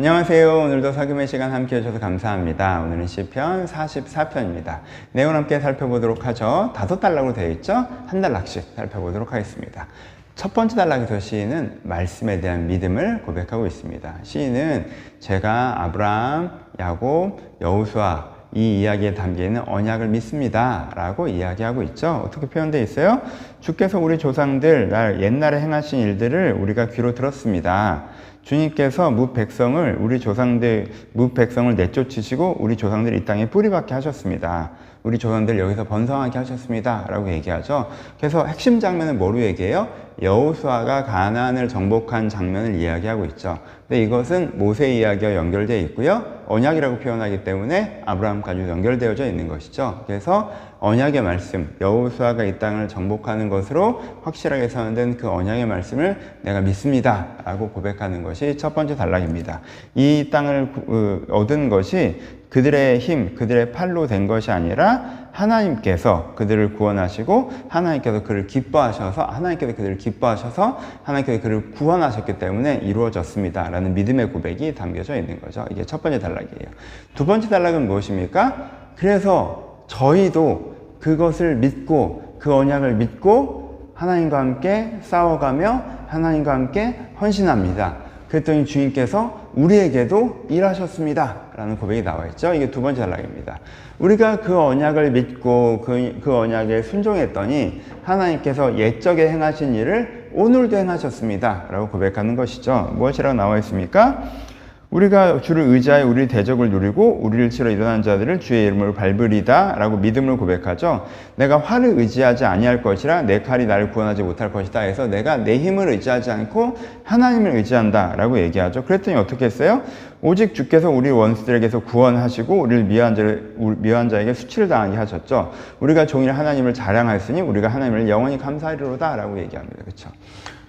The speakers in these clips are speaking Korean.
안녕하세요. 오늘도 사금의 시간 함께 해주셔서 감사합니다. 오늘은 시편 44편입니다. 내용 함께 살펴보도록 하죠. 다섯 단락으로 되어 있죠? 한 단락씩 살펴보도록 하겠습니다. 첫 번째 단락에서 시인은 말씀에 대한 믿음을 고백하고 있습니다. 시인은 제가 아브라함, 야곱, 여우수아 이 이야기에 담기는 언약을 믿습니다. 라고 이야기하고 있죠. 어떻게 표현되어 있어요? 주께서 우리 조상들 날 옛날에 행하신 일들을 우리가 귀로 들었습니다. 주님께서 무 백성을 우리 조상들 무 백성을 내쫓으시고 우리 조상들 이 땅에 뿌리박게 하셨습니다. 우리 조상들 여기서 번성하게 하셨습니다라고 얘기하죠. 그래서 핵심 장면은 뭐로 얘기해요? 여호수아가 가나안을 정복한 장면을 이야기하고 있죠. 근데 이것은 모세 이야기와 연결되어 있고요. 언약이라고 표현하기 때문에 아브라함까지 연결되어져 있는 것이죠. 그래서 언약의 말씀, 여호수아가 이 땅을 정복하는 것으로 확실하게 선언된 그 언약의 말씀을 내가 믿습니다 라고 고백하는 것이 첫 번째 단락입니다. 이 땅을 얻은 것이 그들의 힘, 그들의 팔로 된 것이 아니라 하나님께서 그들을 구원하시고 하나님께서 그를 기뻐하셔서 하나님께서 그들을 기뻐하셔서 하나님께서 그를 구원하셨기 때문에 이루어졌습니다 라는 믿음의 고백이 담겨져 있는 거죠. 이게 첫 번째 단락이에요. 두 번째 단락은 무엇입니까? 그래서 저희도 그것을 믿고 그 언약을 믿고 하나님과 함께 싸워가며 하나님과 함께 헌신합니다. 그랬더니 주님께서 우리에게도 일하셨습니다. 라는 고백이 나와 있죠. 이게 두 번째 단락입니다. 우리가 그 언약을 믿고 그, 그 언약에 순종했더니 하나님께서 옛적에 행하신 일을 오늘도 행하셨습니다. 라고 고백하는 것이죠. 무엇이라고 나와 있습니까? 우리가 주를 의지하여 우리 대적을 누리고 우리를 치러 일어난 자들을 주의 이름으로 밟으리다 라고 믿음을 고백하죠. 내가 활을 의지하지 아니할 것이라 내 칼이 나를 구원하지 못할 것이다 해서 내가 내 힘을 의지하지 않고 하나님을 의지한다 라고 얘기하죠. 그랬더니 어떻게 했어요? 오직 주께서 우리 원수들에게서 구원하시고 우리를 미워한, 자를, 미워한 자에게 수치를 당하게 하셨죠. 우리가 종일 하나님을 자랑하였으니 우리가 하나님을 영원히 감사하리로다 라고 얘기합니다. 그렇죠?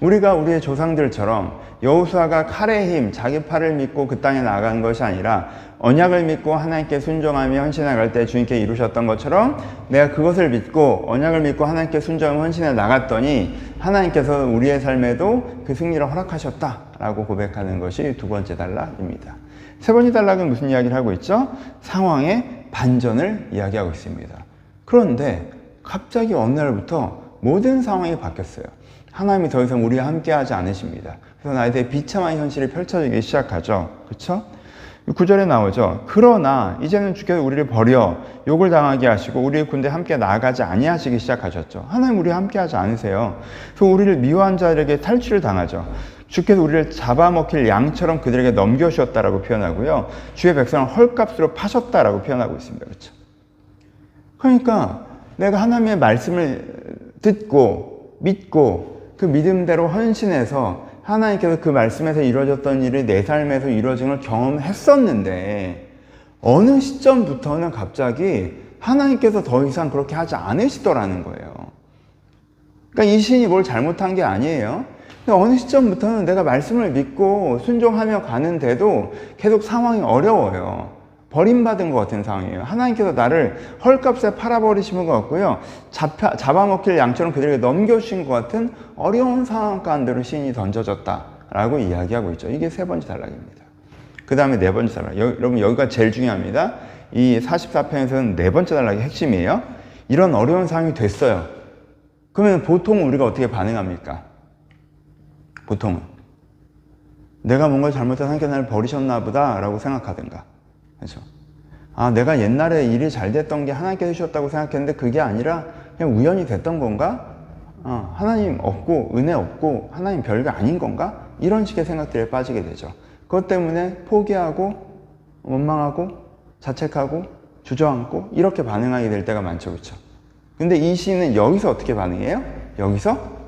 우리가 우리의 조상들처럼 여호수아가 칼의 힘, 자기 팔을 믿고 그 땅에 나간 것이 아니라 언약을 믿고 하나님께 순종하며 헌신해 갈때 주님께 이루셨던 것처럼 내가 그것을 믿고 언약을 믿고 하나님께 순종하며 헌신해 나갔더니 하나님께서 우리의 삶에도 그 승리를 허락하셨다라고 고백하는 것이 두 번째 단락입니다. 세 번째 단락은 무슨 이야기를 하고 있죠? 상황의 반전을 이야기하고 있습니다. 그런데 갑자기 어느 날부터 모든 상황이 바뀌었어요. 하나님이 더 이상 우리와 함께하지 않으십니다. 그래서 나에 대해 비참한 현실이 펼쳐지기 시작하죠. 그렇죠? 구절에 나오죠. 그러나 이제는 주께서 우리를 버려 욕을 당하게 하시고 우리의 군대 함께 나아가지 아니하시기 시작하셨죠. 하나님 우리와 함께하지 않으세요. 그래서 우리를 미워한 자들에게 탈취를 당하죠. 주께서 우리를 잡아먹힐 양처럼 그들에게 넘겨주셨다라고 표현하고요. 주의 백성을 헐값으로 파셨다라고 표현하고 있습니다. 그렇죠? 그러니까 내가 하나님의 말씀을 듣고 믿고 그 믿음대로 헌신해서 하나님께서 그 말씀에서 이루어졌던 일이 내 삶에서 이루어진 걸 경험했었는데 어느 시점부터는 갑자기 하나님께서 더 이상 그렇게 하지 않으시더라는 거예요. 그러니까 이 시인이 뭘 잘못한 게 아니에요. 근데 어느 시점부터는 내가 말씀을 믿고 순종하며 가는데도 계속 상황이 어려워요. 버림받은 것 같은 상황이에요. 하나님께서 나를 헐값에 팔아버리신 것 같고요. 잡아, 잡아먹힐 양처럼 그들에게 넘겨주신 것 같은 어려운 상황 가운데로 시인이 던져졌다라고 이야기하고 있죠. 이게 세 번째 단락입니다. 그 다음에 네 번째 단락. 여, 여러분 여기가 제일 중요합니다. 이 44편에서는 네 번째 단락이 핵심이에요. 이런 어려운 상황이 됐어요. 그러면 보통 우리가 어떻게 반응합니까? 보통은. 내가 뭔가 잘못해서 하나님께서 나를 버리셨나 보다라고 생각하든가. 그렇죠? 아, 내가 옛날에 일이 잘 됐던 게 하나님께서 해주셨다고 생각했는데 그게 아니라 그냥 우연히 됐던 건가? 어, 하나님 없고, 은혜 없고, 하나님 별거 아닌 건가? 이런 식의 생각들에 빠지게 되죠. 그것 때문에 포기하고, 원망하고, 자책하고, 주저앉고, 이렇게 반응하게 될 때가 많죠. 그렇죠? 근데 이 시는 여기서 어떻게 반응해요? 여기서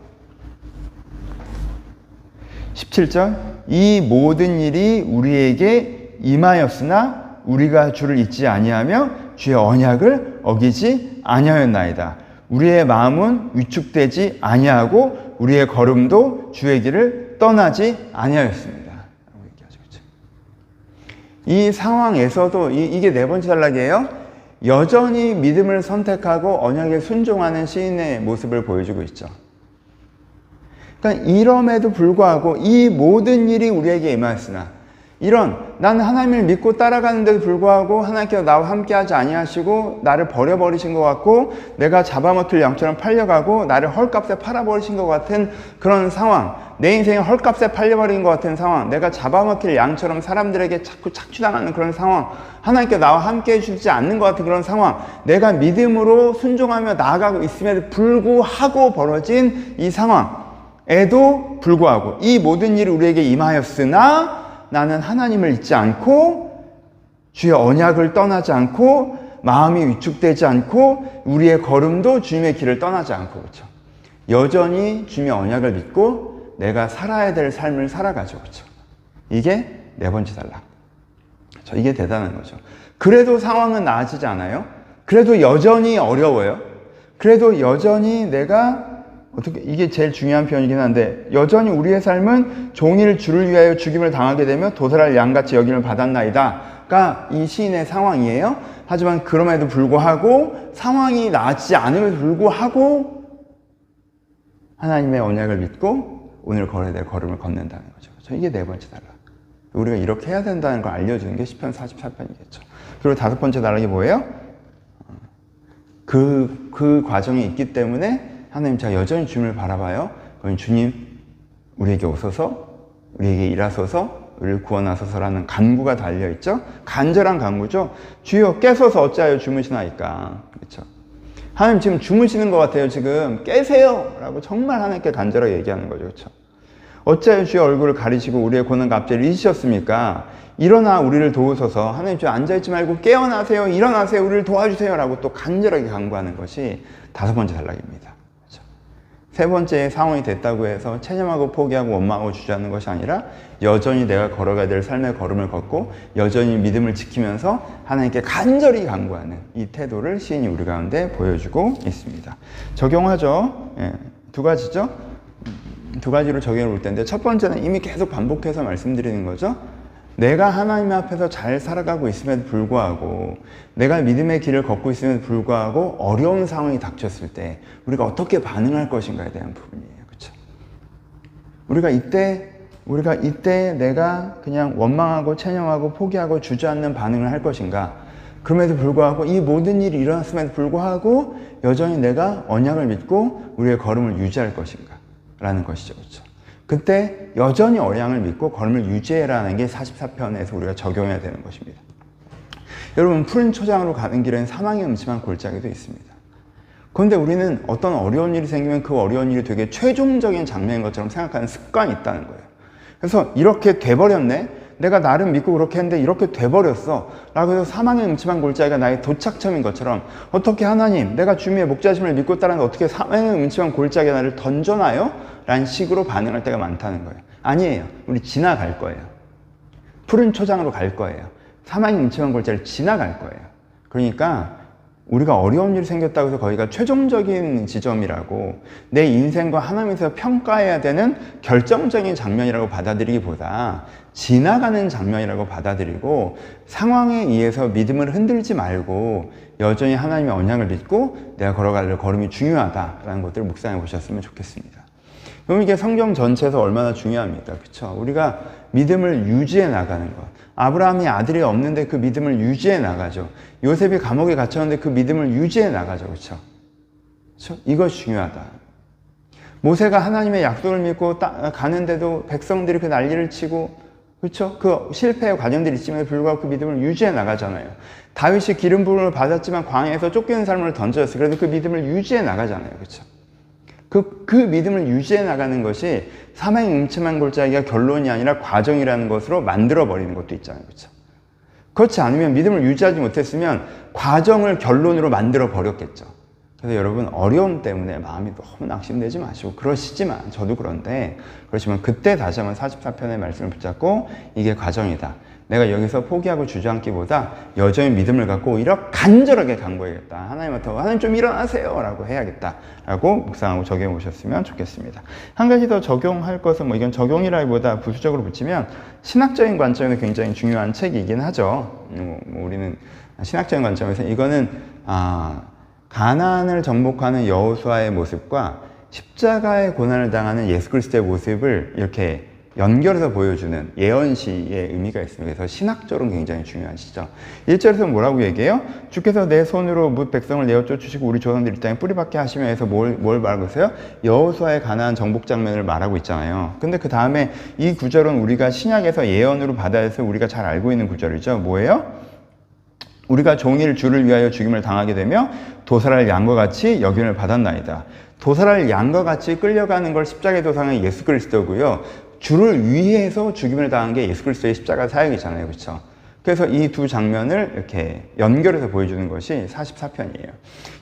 17절 이 모든 일이 우리에게 임하였으나 우리가 주를 잊지 아니하며 주의 언약을 어기지 아니하였나이다. 우리의 마음은 위축되지 아니하고 우리의 걸음도 주의 길을 떠나지 아니하였습니다. 그렇죠? 이 상황에서도 이, 이게 네 번째 단락이에요. 여전히 믿음을 선택하고 언약에 순종하는 시인의 모습을 보여주고 있죠. 그러니까 이럼에도 불구하고 이 모든 일이 우리에게 임하였으나 이런 나는 하나님을 믿고 따라가는데도 불구하고 하나님께서 나와 함께하지 아니하시고 나를 버려버리신 것 같고 내가 잡아먹힐 양처럼 팔려가고 나를 헐값에 팔아버리신 것 같은 그런 상황. 내 인생이 헐값에 팔려버린 것 같은 상황. 내가 잡아먹힐 양처럼 사람들에게 자꾸 착취당하는 그런 상황. 하나님께 나와 함께 해 주지 않는 것 같은 그런 상황. 내가 믿음으로 순종하며 나아가고 있음에도 불구하고 벌어진 이 상황에도 불구하고 이 모든 일이 우리에게 임하였으나 나는 하나님을 잊지 않고 주의 언약을 떠나지 않고 마음이 위축되지 않고 우리의 걸음도 주님의 길을 떠나지 않고 그렇죠. 여전히 주님의 언약을 믿고 내가 살아야 될 삶을 살아가죠. 그렇죠. 이게 네 번째 단락. 그렇죠. 이게 대단한 거죠. 그래도 상황은 나아지지 않아요. 그래도 여전히 어려워요. 그래도 여전히 내가 어떻게 이게 제일 중요한 표현이긴 한데 여전히 우리의 삶은 종일 주를 위하여 죽임을 당하게 되며 도살할 양같이 여김을 받았나이다가 이 시인의 상황이에요. 하지만 그럼에도 불구하고 상황이 나아지지 않음에도 불구하고 하나님의 언약을 믿고 오늘 걸어야 될 걸음을 걷는다는 거죠. 그렇죠? 이게 네 번째 단락. 우리가 이렇게 해야 된다는 걸 알려주는 게 10편 44편이겠죠. 그리고 다섯 번째 단락이 뭐예요? 그, 그 과정이 있기 때문에 하나님 제가 여전히 주님을 바라봐요. 그럼 주님 우리에게 오소서 우리에게 일하소서 우리를 구원하소서라는 간구가 달려 있죠. 간절한 간구죠. 주여 깨소서 어찌하여 주무시나이까. 그렇죠. 하나님 지금 주무시는 것 같아요. 지금 깨세요 라고 정말 하나님께 간절하게 얘기하는 거죠. 그렇죠. 어찌하여 주의 얼굴을 가리시고 우리의 고난과 압제를 잊으셨습니까? 일어나 우리를 도우소서 하나님 주 앉아있지 말고 깨어나세요 일어나세요 우리를 도와주세요 라고 또 간절하게 간구하는 것이 다섯 번째 단락입니다? 세 번째 상황이 됐다고 해서 체념하고 포기하고 원망하고 주저하는 것이 아니라 여전히 내가 걸어가야 될 삶의 걸음을 걷고 여전히 믿음을 지키면서 하나님께 간절히 간구하는 이 태도를 시인이 우리 가운데 보여주고 있습니다. 적용하죠? 예, 두 가지죠? 두 가지로 적용해 볼 텐데 첫 번째는 이미 계속 반복해서 말씀드리는 거죠 내가 하나님 앞에서 잘 살아가고 있음에도 불구하고 내가 믿음의 길을 걷고 있음에도 불구하고 어려운 상황이 닥쳤을 때 우리가 어떻게 반응할 것인가에 대한 부분이에요. 그렇죠? 우리가 이때 우리가 이때 내가 그냥 원망하고 체념하고 포기하고 주저앉는 반응을 할 것인가? 그럼에도 불구하고 이 모든 일이 일어났음에도 불구하고 여전히 내가 언약을 믿고 우리의 걸음을 유지할 것인가? 라는 것이죠. 그렇죠? 그때 여전히 어량을 믿고 걸음을 유지해라는 게 44편에서 우리가 적용해야 되는 것입니다. 여러분 푸른 초장으로 가는 길엔 사망의 음침한 골짜기도 있습니다. 그런데 우리는 어떤 어려운 일이 생기면 그 어려운 일이 되게 최종적인 장면인 것처럼 생각하는 습관이 있다는 거예요. 그래서 이렇게 돼버렸네? 내가 나름 믿고 그렇게 했는데 이렇게 돼버렸어. 라고 해서 사망의 음침한 골짜기가 나의 도착점인 것처럼 어떻게 하나님, 내가 주님의 목자심을 믿고 따라는데 어떻게 사망의 음침한 골짜기가 나를 던져놔요? 라는 식으로 반응할 때가 많다는 거예요. 아니에요. 우리 지나갈 거예요. 푸른 초장으로 갈 거예요. 사망의 음침한 골짜기를 지나갈 거예요. 그러니까 우리가 어려운 일이 생겼다고 해서 거기가 최종적인 지점이라고 내 인생과 하나님에서 평가해야 되는 결정적인 장면이라고 받아들이기보다 지나가는 장면이라고 받아들이고 상황에 의해서 믿음을 흔들지 말고 여전히 하나님의 언약을 믿고 내가 걸어갈 걸음이 중요하다라는 것들을 묵상해 보셨으면 좋겠습니다. 그럼 이게 성경 전체에서 얼마나 중요합니까? 그렇죠? 우리가 믿음을 유지해 나가는 것. 아브라함이 아들이 없는데 그 믿음을 유지해 나가죠. 요셉이 감옥에 갇혔는데 그 믿음을 유지해 나가죠. 그렇죠? 그렇죠? 이것이 중요하다. 모세가 하나님의 약속을 믿고 따, 가는데도 백성들이 그 난리를 치고 그렇죠? 그 실패의 과정들이 있음에도 불구하고 그 믿음을 유지해 나가잖아요. 다윗이 기름 부음을 받았지만 광야에서 쫓기는 삶을 던졌어요. 그래도 그 믿음을 유지해 나가잖아요. 그렇죠? 그, 그 믿음을 유지해 나가는 것이 사망의 음침한 골짜기가 결론이 아니라 과정이라는 것으로 만들어 버리는 것도 있잖아요. 그렇죠? 그렇지 않으면 믿음을 유지하지 못했으면 과정을 결론으로 만들어 버렸겠죠. 그래서 여러분 어려움 때문에 마음이 너무 낙심되지 마시고 그러시지만 저도 그런데 그렇지만 그때 다시 한번 44편의 말씀을 붙잡고 이게 과정이다. 내가 여기서 포기하고 주저앉기보다 여전히 믿음을 갖고 오히려 간절하게 간구해야겠다. 하나님한테 하나님 좀 일어나세요. 라고 해야겠다. 라고 묵상하고 적용해 보셨으면 좋겠습니다. 한 가지 더 적용할 것은 뭐 이건 적용이라기보다 부수적으로 붙이면 신학적인 관점에서 굉장히 중요한 책이긴 하죠. 뭐 우리는 신학적인 관점에서 이거는 아, 가난을 정복하는 여호수아의 모습과 십자가의 고난을 당하는 예수 그리스도의 모습을 이렇게 연결해서 보여주는 예언시의 의미가 있습니다. 그래서 신학적으로 굉장히 중요한 시죠. 1절에서 뭐라고 얘기해요? 주께서 내 손으로 뭇 백성을 내어 쫓으시고 우리 조상들 이 땅에 뿌리박게 하시며 해서 뭘, 뭘 말하고 있어요? 여호수아의 가나안 정복 장면을 말하고 있잖아요. 근데 그 다음에 이 구절은 우리가 신약에서 예언으로 받아서 우리가 잘 알고 있는 구절이죠. 뭐예요? 우리가 종일 주를 위하여 죽임을 당하게 되며 도살할 양과 같이 여김을 받았나이다. 도살할 양과 같이 끌려가는 걸 십자가의 도상은 예수 그리스도고요. 주를 위해서 죽임을 당한 게 예수 그리스도의 십자가 사역이잖아요. 그렇죠? 그래서 이 두 장면을 이렇게 연결해서 보여주는 것이 44편이에요.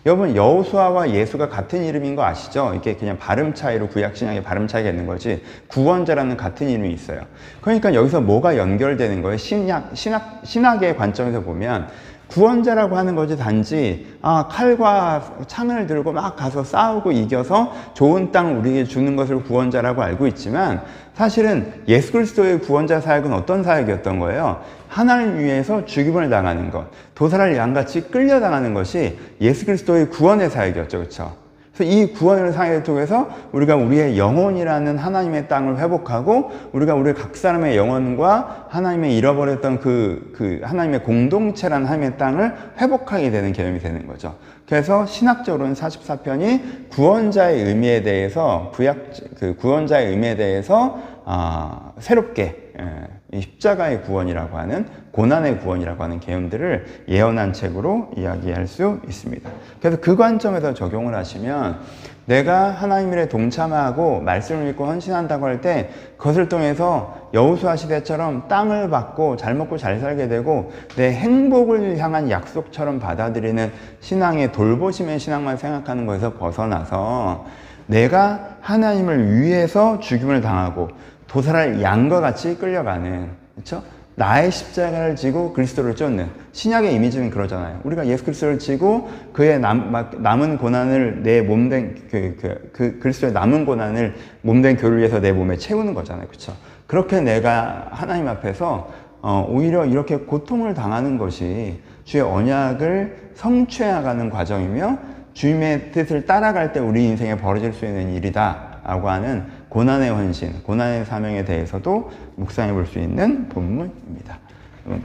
여러분 여호수아와 예수가 같은 이름인 거 아시죠? 이게 그냥 발음 차이로 구약 신약의 발음 차이가 있는 거지 구원자라는 같은 이름이 있어요. 그러니까 여기서 뭐가 연결되는 거예요? 신약 신학 신학의 관점에서 보면 구원자라고 하는 것이 단지 아, 칼과 창을 들고 막 가서 싸우고 이겨서 좋은 땅 우리에게 주는 것을 구원자라고 알고 있지만 사실은 예수 그리스도의 구원자 사역은 어떤 사역이었던 거예요? 하나님 위해서 죽임을 당하는 것, 도살할 양같이 끌려당하는 것이 예수 그리스도의 구원의 사역이었죠. 그렇죠? 그래서 이 구원을 사역을 통해서 우리가 우리의 영혼이라는 하나님의 땅을 회복하고 우리가 우리 각 사람의 영혼과 하나님의 잃어버렸던 그, 그 하나님의 공동체라는 하나님의 땅을 회복하게 되는 개념이 되는 거죠. 그래서 신학적으로는 44편이 구원자의 의미에 대해서 구약 그 구원자의 의미에 대해서 아, 새롭게 예, 이 십자가의 구원이라고 하는 고난의 구원이라고 하는 개념들을 예언한 책으로 이야기할 수 있습니다. 그래서 그 관점에서 적용을 하시면 내가 하나님 일에 동참하고 말씀을 믿고 헌신한다고 할 때 그것을 통해서 여호수아 시대처럼 땅을 받고 잘 먹고 잘 살게 되고 내 행복을 향한 약속처럼 받아들이는 신앙의 돌보심의 신앙만 생각하는 것에서 벗어나서 내가 하나님을 위해서 죽임을 당하고 도살할 양과 같이 끌려가는 그렇죠? 나의 십자가를 지고 그리스도를 쫓는 신약의 이미지는 그러잖아요. 우리가 예수 그리스도를 지고 그의 남, 남은 고난을 내 몸된 그, 그, 그 그리스도의 남은 고난을 몸된 교를 위해서 내 몸에 채우는 거잖아요. 그렇죠? 그렇게 내가 하나님 앞에서 어, 오히려 이렇게 고통을 당하는 것이 주의 언약을 성취해가는 과정이며 주님의 뜻을 따라갈 때 우리 인생에 벌어질 수 있는 일이다 라고 하는 고난의 헌신, 고난의 사명에 대해서도 묵상해 볼 수 있는 본문입니다.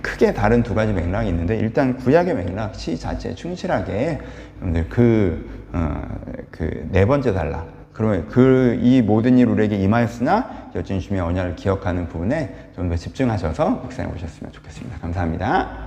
크게 다른 두 가지 맥락이 있는데 일단 구약의 맥락 시 자체에 충실하게 여러분들 그, 어, 그네 번째 달라. 그러면 그 이 모든 일 우리에게 임하였으나 여진 주님의 언약을 기억하는 부분에 좀 더 집중하셔서 묵상해 보셨으면 좋겠습니다. 감사합니다.